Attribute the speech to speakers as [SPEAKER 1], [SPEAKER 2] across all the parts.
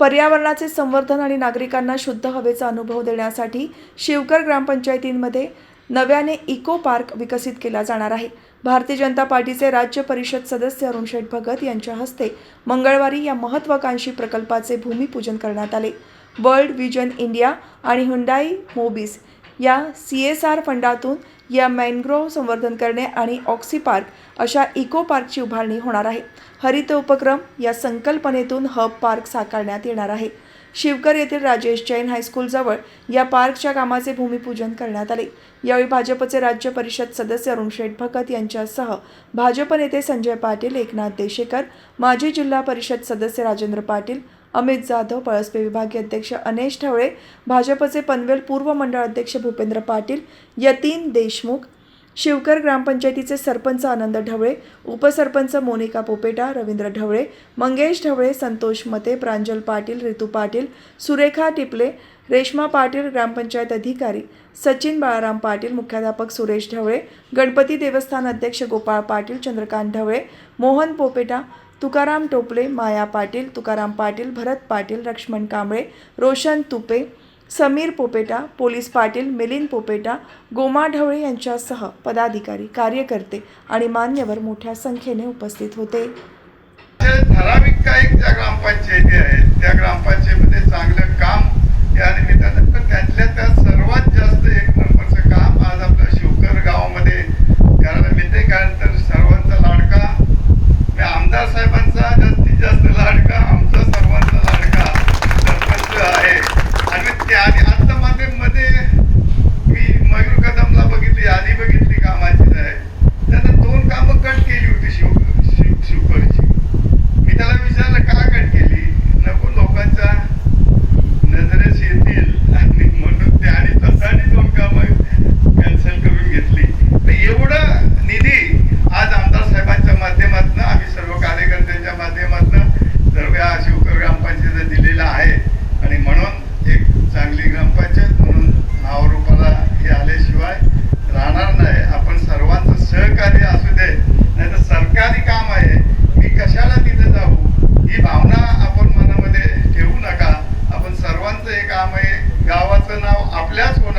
[SPEAKER 1] पर्यावरणाचे संवर्धन आणि नागरिकांना शुद्ध हवेचा अनुभव देण्यासाठी शिवकर ग्रामपंचायतींमध्ये नव्याने इको पार्क विकसित केला जाणार आहे. भारतीय जनता पार्टीचे राज्य परिषद सदस्य अरुण शेठ भगत यांच्या हस्ते मंगळवारी या महत्त्वाकांक्षी प्रकल्पाचे भूमिपूजन करण्यात आले. वर्ल्ड विजन इंडिया आणि हुंडाई मोबिस या सी एस आर फंडातून या मॅनग्रोव्ह संवर्धन करणे आणि ऑक्सी पार्क अशा इको पार्कची उभारणी होणार आहे. हरित उपक्रम या संकल्पनेतून हब पार्क साकारण्यात येणार आहे. शिवकर येथील राजेश जैन हायस्कूलजवळ या पार्कच्या कामाचे भूमिपूजन करण्यात आले. यावेळी भाजपचे राज्य परिषद सदस्य अरुण शेठ भगत यांच्यासह भाजप नेते संजय पाटील एकनाथ देशेकर माजी जिल्हा परिषद सदस्य राजेंद्र पाटील अमित जाधव पळसपे विभागीय अध्यक्ष अनेश ठवळे भाजपचे पनवेल पूर्व मंडळ अध्यक्ष भूपेंद्र पाटील यतीन देशमुख शिवकर ग्रामपंचायतीचे सरपंच आनंद ढवळे उपसरपंच मोनिका पोपेटा रवींद्र ढवळे मंगेश ढवळे संतोष मते प्रांजल पाटील रितू पाटील सुरेखा टिपले रेश्मा पाटील ग्रामपंचायत अधिकारी सचिन बाळाराम पाटील मुख्याध्यापक सुरेश ढवळे गणपती देवस्थान अध्यक्ष गोपाळ पाटील चंद्रकांत ढवळे मोहन पोपेटा तुकाराम टोपले माया पाटील तुकाराम पाटील भरत पाटील लक्ष्मण कांबळे रोशन तुपे समीर पोपेटा पोलीस पाटील मिलिंद पोपेटा गोमा ढवळे यांच्यासह पदाधिकारी कार्यकर्ते आणि मान्यवर मोठ्या संख्येने उपस्थित होते.
[SPEAKER 2] ठराविक काही ज्या ग्रामपंचायती आहेत त्या ग्रामपंचायतीमध्ये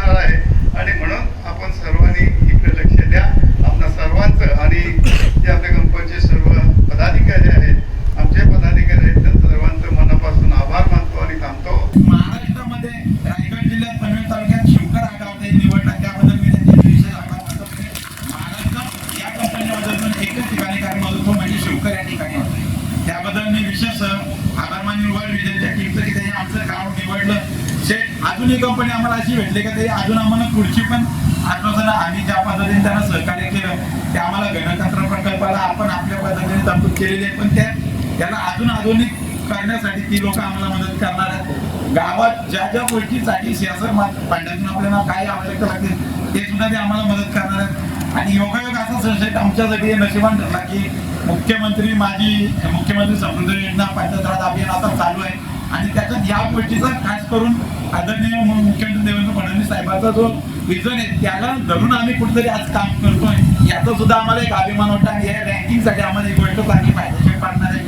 [SPEAKER 3] ধারণায় अजून ही कंपनी आम्हाला अशी भेटली का तरी अजून आम्हाला पुढची पण आश्वासनं आम्ही ज्या पद्धतीने त्यांना सहकार्य केलं ते आम्हाला गणतंत्र प्रकल्पाला आपण आपल्या पद्धतीने तरतूद केलेली आहे. पण त्या त्याला अजून आधुनिक करण्यासाठी ती लोक आम्हाला मदत करणार आहेत. गावात ज्या ज्या गोष्टीसाठी सियासत पांड्यातून आपल्याला काय आवश्यकता लागते ते सुद्धा ते आम्हाला मदत करणार आहेत. आणि योगायोग असा संशय आमच्यासाठी हे नशिबान ठरला की मुख्यमंत्री माझी मुख्यमंत्री समृद्धी योजना पंचायत राज अभियान आता चालू आहे आणि त्याच्यात या गोष्टीचा खास करून आदरणीय मुख्यमंत्री देवेंद्र फडणवीस साहेबांचा जो विजन आहे त्याला धरून आम्ही कुठेतरी आज काम करतोय. याचा सुद्धा आम्हाला एक अभिमान वाटतं आणि या रँकिंगसाठी आम्हाला एक गोष्ट चांगली फायदेशीर पडणार आहे.